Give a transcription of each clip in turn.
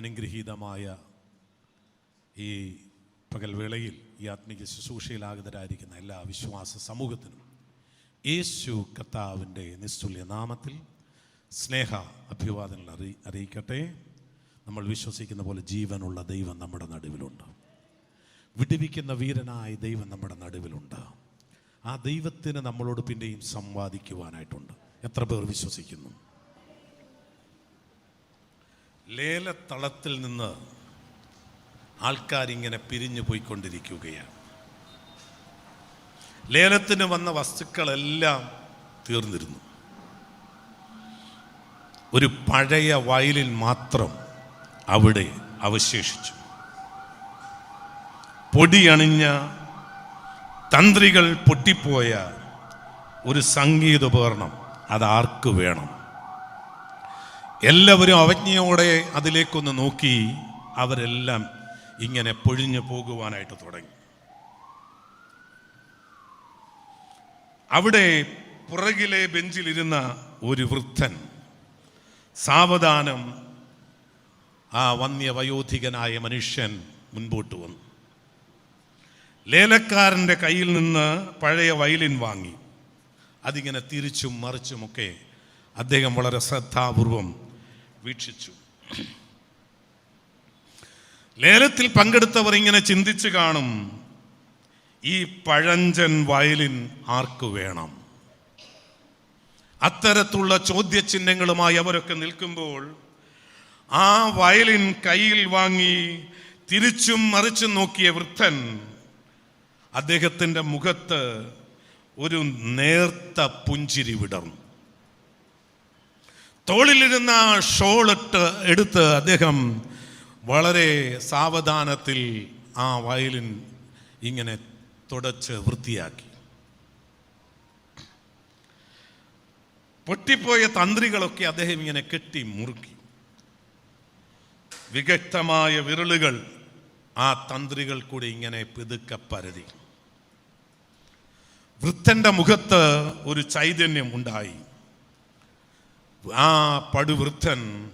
അനുഗ്രഹീതമായ ഈ പകൽവേളയിൽ ഈ ആത്മീയ ശുശ്രൂഷയിലാഗതരായിരിക്കുന്ന എല്ലാ വിശ്വാസ സമൂഹത്തിനും യേശു കർത്താവിന്റെ നിസ്തുല്യ നാമത്തിൽ സ്നേഹ അഭിവാദനങ്ങൾ അറി അറിയിക്കട്ടെ. നമ്മൾ വിശ്വസിക്കുന്ന പോലെ ജീവനുള്ള ദൈവം നമ്മുടെ നടുവിലുണ്ട്. വിടുവിക്കുന്ന വീരനായ ദൈവം നമ്മുടെ നടുവിലുണ്ട്. ആ ദൈവത്തിന് നമ്മളോട് പിന്നെയും സംവാദിക്കുവാനായിട്ടുണ്ട്. എത്ര പേർ വിശ്വസിക്കുന്നു? ലേലത്തളത്തിൽ നിന്ന് ആൾക്കാരിങ്ങനെ പിരിഞ്ഞു പോയിക്കൊണ്ടിരിക്കുകയാണ്. ലേലത്തിന് വന്ന വസ്തുക്കളെല്ലാം തീർന്നിരുന്നു. ഒരു പഴയ വയലിൽ മാത്രം അവിടെ അവശേഷിച്ചു. പൊടിയണിഞ്ഞ തന്ത്രികൾ പൊട്ടിപ്പോയ ഒരു സംഗീതോപകരണം അതാർക്ക് വേണം? എല്ലാവരും അവജ്ഞയോടെ അതിലേക്കൊന്ന് നോക്കി അവരെല്ലാം ഇങ്ങനെ പൊഴിഞ്ഞു പോകുവാനായിട്ട് തുടങ്ങി. അവിടെ പുറകിലെ ബെഞ്ചിലിരുന്ന ഒരു വൃദ്ധൻ സാവധാനം ആ വന്യ വയോധികനായ മനുഷ്യൻ മുൻപോട്ട് വന്നു. ലേലക്കാരന്റെ കയ്യിൽ നിന്ന് പഴയ വയലിൻ വാങ്ങി. അതിങ്ങനെ തിരിച്ചും മറിച്ചുമൊക്കെ അദ്ദേഹം വളരെ ശ്രദ്ധാപൂർവം വീക്ഷിച്ചു. ലേലത്തിൽ പങ്കെടുത്തവർ ഇങ്ങനെ ചിന്തിച്ചു കാണും ഈ പഴഞ്ചൻ വയലിൻ ആർക്ക് വേണം? അത്തരത്തിലുള്ള ചോദ്യചിഹ്നങ്ങളുമായി അവരൊക്കെ നിൽക്കുമ്പോൾ ആ വയലിൻ കയ്യിൽ വാങ്ങി തിരിച്ചും മറിച്ചും നോക്കിയ വൃദ്ധൻ അദ്ദേഹത്തിന്റെ മുഖത്ത് ഒരു നേർത്ത പുഞ്ചിരി വിടർന്നു. തോളിലിരുന്ന ഷോളിട്ട് എടുത്ത് അദ്ദേഹം വളരെ സാവധാനത്തിൽ ആ വയലിൻ ഇങ്ങനെ തുടച്ച് വൃത്തിയാക്കി. പൊട്ടിപ്പോയ തന്ത്രികളൊക്കെ അദ്ദേഹം ഇങ്ങനെ കെട്ടി മുറുക്കി. വിഗക്തമായ വിരളുകൾ ആ തന്ത്രികൾ കൂടി ഇങ്ങനെ പിതുക്ക പരതി. വൃത്തന്റെ മുഖത്ത് ഒരു ചൈതന്യം ഉണ്ടായി. ആ പടുവൃദ്ധൻ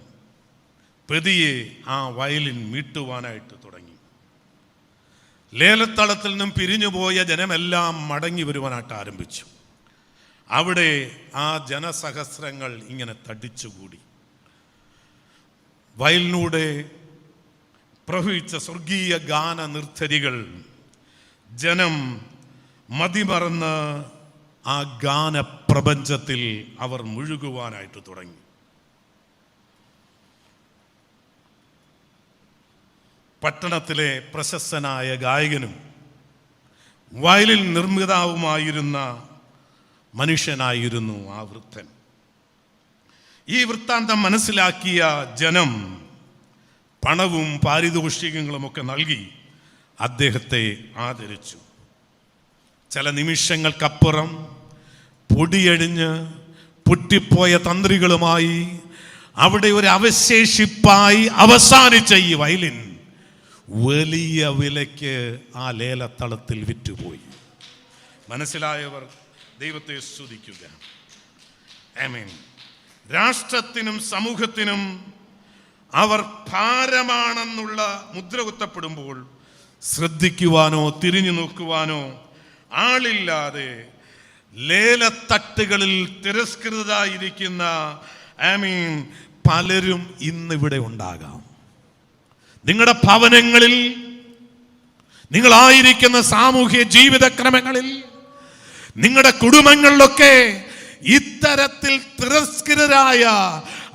പ്രതിയെ ആ വയലിൻ മീട്ടുവാനായിട്ട് തുടങ്ങി. ലേലത്തളത്തിൽ നിന്നും പിരിഞ്ഞുപോയ ജനമെല്ലാം മടങ്ങി വരുവാനായിട്ട് ആരംഭിച്ചു. അവിടെ ആ ജനസഹസ്രങ്ങൾ ഇങ്ങനെ തടിച്ചുകൂടി. വയലിനൂടെ പ്രവഹിച്ച സ്വർഗീയ ഗാന നിർത്തരികൾ ജനം മതിമറന്ന് ആ ഗാനപ്രപഞ്ചത്തിൽ അവർ മുഴുകുവാനായിട്ട് തുടങ്ങി. പട്ടണത്തിലെ പ്രശസ്തനായ ഗായകനും വയലിൽ നിർമ്മിതാവുമായിരുന്ന മനുഷ്യനായിരുന്നു ആ വൃദ്ധൻ. ഈ വൃത്താന്തം മനസ്സിലാക്കിയ ജനം പണവും പാരിതോഷികങ്ങളും ഒക്കെ നൽകി അദ്ദേഹത്തെ ആദരിച്ചു. ചില നിമിഷങ്ങൾക്കപ്പുറം പൊടിയഴിഞ്ഞ് പൊട്ടിപ്പോയ തന്ത്രികളുമായി അവിടെ ഒരു അവശേഷിപ്പായി അവസാനിച്ച ഈ വയലിൻ വലിയ വിലയ്ക്ക് ആ ലേലത്തളത്തിൽ വിറ്റുപോയി. മനസ്സിലായവർ ദൈവത്തെ സ്തുതിക്കുക. ആമീൻ. രാഷ്ട്രത്തിനും സമൂഹത്തിനും അവർ ഭാരമാണെന്നുള്ള മുദ്ര കുത്തപ്പെടുമ്പോൾ ശ്രദ്ധിക്കുവാനോ തിരിഞ്ഞു നോക്കുവാനോ ആളില്ലാതെ ലേലത്തട്ടുകളിൽ തിരസ്കൃതരായിരിക്കുന്ന ഐ മീൻ പലരും ഇന്നിവിടെ ഉണ്ടാകാം. നിങ്ങളുടെ ഭവനങ്ങളിൽ നിങ്ങളായിരിക്കുന്ന സാമൂഹ്യ ജീവിതക്രമങ്ങളിൽ നിങ്ങളുടെ കുടുംബങ്ങളിലൊക്കെ ഇത്തരത്തിൽ തിരസ്കൃതരായ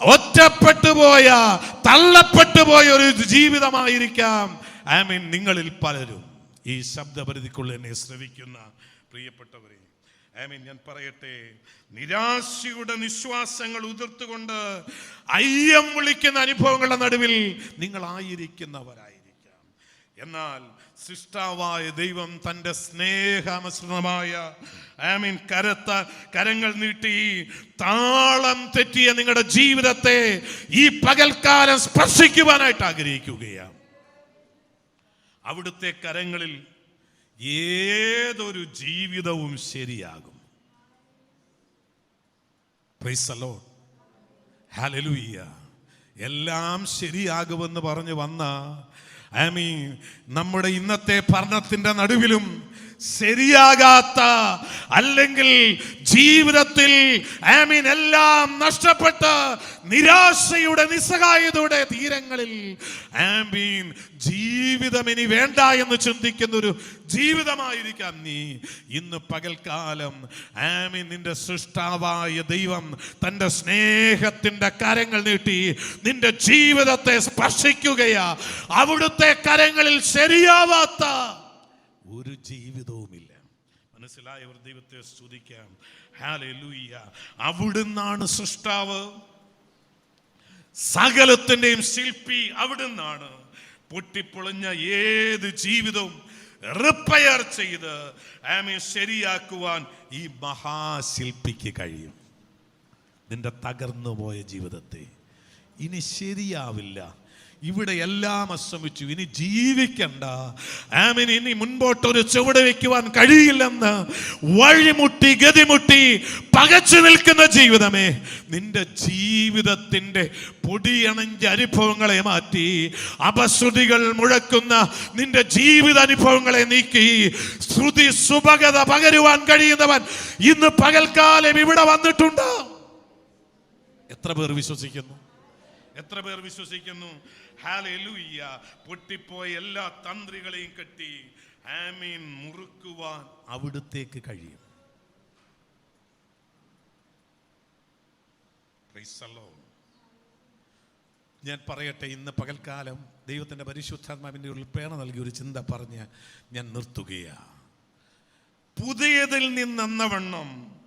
ഒറ്റപ്പെട്ടു പോയ തള്ളപ്പെട്ടു പോയ ഒരു ജീവിതമായിരിക്കാം. ഐ മീൻ നിങ്ങളിൽ പലരും. ഈ ശബ്ദപരിധിക്കുള്ളിൽ എന്നെ ശ്രവിക്കുന്ന പ്രിയപ്പെട്ടവരെ ഐ മീൻ ഞാൻ പറയട്ടെ. നിരാശയുടെ നിശ്വാസങ്ങൾ ഉതിർത്തുകൊണ്ട് അയ്യം വിളിക്കുന്ന അനുഭവങ്ങളുടെ നടുവിൽ നിങ്ങളായിരിക്കുന്നവരായിരിക്കാം എന്നാൽ സൃഷ്ടാവായ ദൈവം തന്റെ സ്നേഹമസൃതമായ ഐ മീൻ കരത്ത കരങ്ങൾ നീട്ടി താളം തെറ്റിയ നിങ്ങളുടെ ജീവിതത്തെ ഈ പകൽക്കാലം സ്പർശിക്കുവാനായിട്ട് ആഗ്രഹിക്കുകയാണ്. അവിടുത്തെ കരങ്ങളിൽ ഏതൊരു ജീവിതവും ശരിയാകും. പ്രൈസ് ഹലലുയ്യ എല്ലാം ശരിയാകുമെന്ന് പറഞ്ഞു വന്ന ഐ മീൻ നമ്മുടെ ഇന്നത്തെ ഭരണത്തിന്റെ നടുവിലും ശരിയാകാത്ത അല്ലെങ്കിൽ ജീവിതത്തിൽ ആമീൻ എല്ലാം നഷ്ടപ്പെട്ട് നിരാശയുടെ നിസ്സഹായതയുടെ തീരങ്ങളിൽ ആമീൻ മീൻ ജീവിതം ഇനി വേണ്ട എന്ന് ചിന്തിക്കുന്ന ഒരു ജീവിതമായിരിക്കാം നീ ഇന്ന് പകൽക്കാലം ആമീൻ നിന്റെ സൃഷ്ടാവായ ദൈവം തന്റെ സ്നേഹത്തിന്റെ കരങ്ങൾ നീട്ടി നിന്റെ ജീവിതത്തെ സ്പർശിക്കുകയാ. അവിടുത്തെ കരങ്ങളിൽ ശരിയാവാത്ത ഒരു ജീവിതവുമില്ല. മനസ്സിലായവർ ദൈവത്തെ സ്തുതിക്കാം. ഹാലൂയ്യ അവിടുന്നാണ് സൃഷ്ടാവ്. സകലത്തിന്റെയും ശില്പി അവിടുന്നാണ്. പൊട്ടിപ്പൊളിഞ്ഞ ഏത് ജീവിതവും റിപ്പയർ ചെയ്ത് ആമേ ശരിയാക്കുവാൻ ഈ മഹാശില്പിക്ക് കഴിയും. നിന്റെ തകർന്നു പോയ ജീവിതത്തെ. ഇനി ശരിയാവില്ല. ഇവിടെ എല്ലാം അസ്തമിച്ചു. ഇനി ജീവിക്കണ്ട. ആമിൻ. ഇനി മുൻപോട്ട് ഒരു ചുവട് വെക്കുവാൻ കഴിയില്ലെന്ന് വഴിമുട്ടി ഗതിമുട്ടി പകച്ചു നിൽക്കുന്ന ജീവിതമേ നിന്റെ ജീവിതത്തിന്റെ പൊടിയണഞ്ച അനുഭവങ്ങളെ മാറ്റി അപശ്രുതികൾ മുഴക്കുന്ന നിന്റെ ജീവിത അനുഭവങ്ങളെ നീക്കി ശ്രുതി സുഭഗത പകരുവാൻ കഴിയുന്നവൻ ഇന്ന് പകൽക്കാലം ഇവിടെ വന്നിട്ടുണ്ട്. എത്ര പേർ വിശ്വസിക്കുന്നു? എത്ര പേർ വിശ്വസിക്കുന്നു? ഹാലൂയ്യ പൊട്ടിപ്പോയ എല്ലാ തന്ത്രികളെയും കെട്ടി. ആമീൻ. മുറുക്കുവാൻ അവിടുത്തേക്ക് കഴിയും. ഞാൻ പറയട്ടെ ഇന്ന് പകൽക്കാലം ദൈവത്തിന്റെ പരിശുദ്ധാത്മാവിന്റെ പേണ നൽകിയ ഒരു ചിന്ത പറഞ്ഞ് ഞാൻ നിർത്തുകയാണ് പുതിയതിൽ നിന്നെന്നവണ്ണം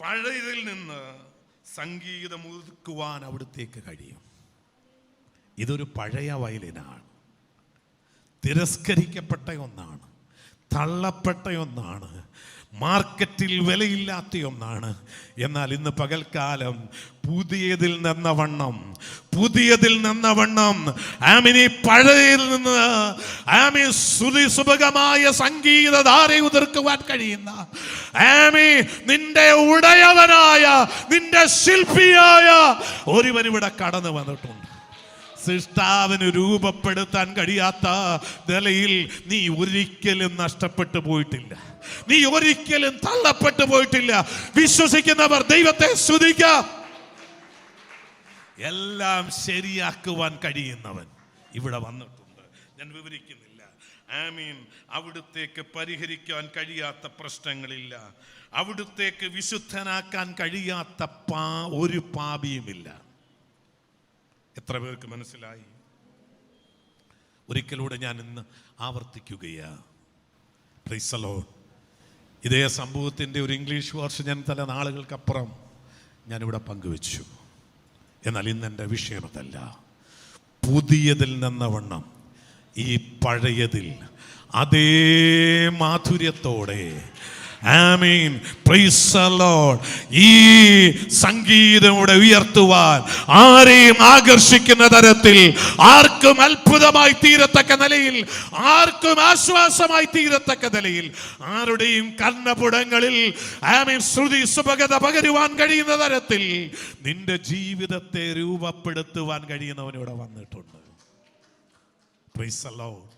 പഴയതിൽ നിന്ന് സംഗീതം ഒതുക്കുവാൻ അവിടുത്തേക്ക് കഴിയും. ഇതൊരു പഴയ വയലിനാണ്. തിരസ്കരിക്കപ്പെട്ട ഒന്നാണ്. തള്ളപ്പെട്ട ഒന്നാണ്. മാർക്കറ്റിൽ വിലയില്ലാത്ത ഒന്നാണ്. എന്നാൽ ഇന്ന് പകൽക്കാലം പുതിയതിൽ നിന്ന വണ്ണം പുതിയതിൽ നിന്ന വണ്ണം. ആമിനി പഴയതിൽ നിന്ന് ആമി ശ്രുതി സുഭകമായ സംഗീതധാര ഉതിർക്കുവാൻ കഴിയുന്ന ആമി നിന്റെ ഉടയവനായ നിന്റെ ശില്പിയായ ഒരുവനിവിടെ കടന്നു വന്നിട്ടുണ്ട്. സൃഷ്ടാവിന് രൂപപ്പെടുത്താൻ കഴിയാത്ത നിലയിൽ നീ ഒരിക്കലും നഷ്ടപ്പെട്ടു പോയിട്ടില്ല. നീ ഒരിക്കലും തള്ളപ്പെട്ടു പോയിട്ടില്ല. വിശ്വസിക്കുന്നവർ ദൈവത്തെ സ്തുതിക്കാം. എല്ലാം ശരിയാക്കുവാൻ കഴിയുന്നവൻ ഇവിടെ വന്നിട്ടുണ്ട്. ഞാൻ വിവരിക്കുന്നില്ല. ആമീൻ. അവിടുത്തേക്ക് പരിഹരിക്കാൻ കഴിയാത്ത പ്രശ്നങ്ങളില്ല. അവിടുത്തേക്ക് വിശുദ്ധനാക്കാൻ കഴിയാത്ത പാ ഒരു പാപിയുമില്ല. എത്ര പേർക്ക് മനസ്സിലായി? ഒരിക്കലൂടെ ഞാൻ ഇന്ന് ആവർത്തിക്കുകയാ. ഇതേ സംഭവത്തിന്റെ ഒരു ഇംഗ്ലീഷ് വേർഷൻ ഞാൻ തല നാളുകൾക്കപ്പുറം ഞാനിവിടെ പങ്കുവച്ചു. എന്നാൽ ഇന്ന് എന്റെ വിഷയം അതല്ല. പുതിയതിൽ നിന്നവണ്ണം ഈ പഴയതിൽ അതേ മാധുര്യത്തോടെ ആമീൻ പ്രൈസ് Lord. ഈ സംഗീതം ഇവിടെ ഉയർത്തുവാൻ ആരെയും ആകർഷിക്കുന്ന തരത്തിൽ ആർക്കും അത്ഭുതമായി തീരത്തക്ക നിലയിൽ ആർക്കും ആശ്വാസമായി തീരത്തക്ക നിലയിൽ ആരുടെയും കർണപുടങ്ങളിൽ ആമീൻ ശ്രുതി സുഭഗത പകരുവാൻ കഴിയുന്ന തരത്തിൽ നിന്റെ ജീവിതത്തെ രൂപപ്പെടുത്തുവാൻ കഴിയുന്നവനിവിടെ വന്നിട്ടുണ്ട് the Lord.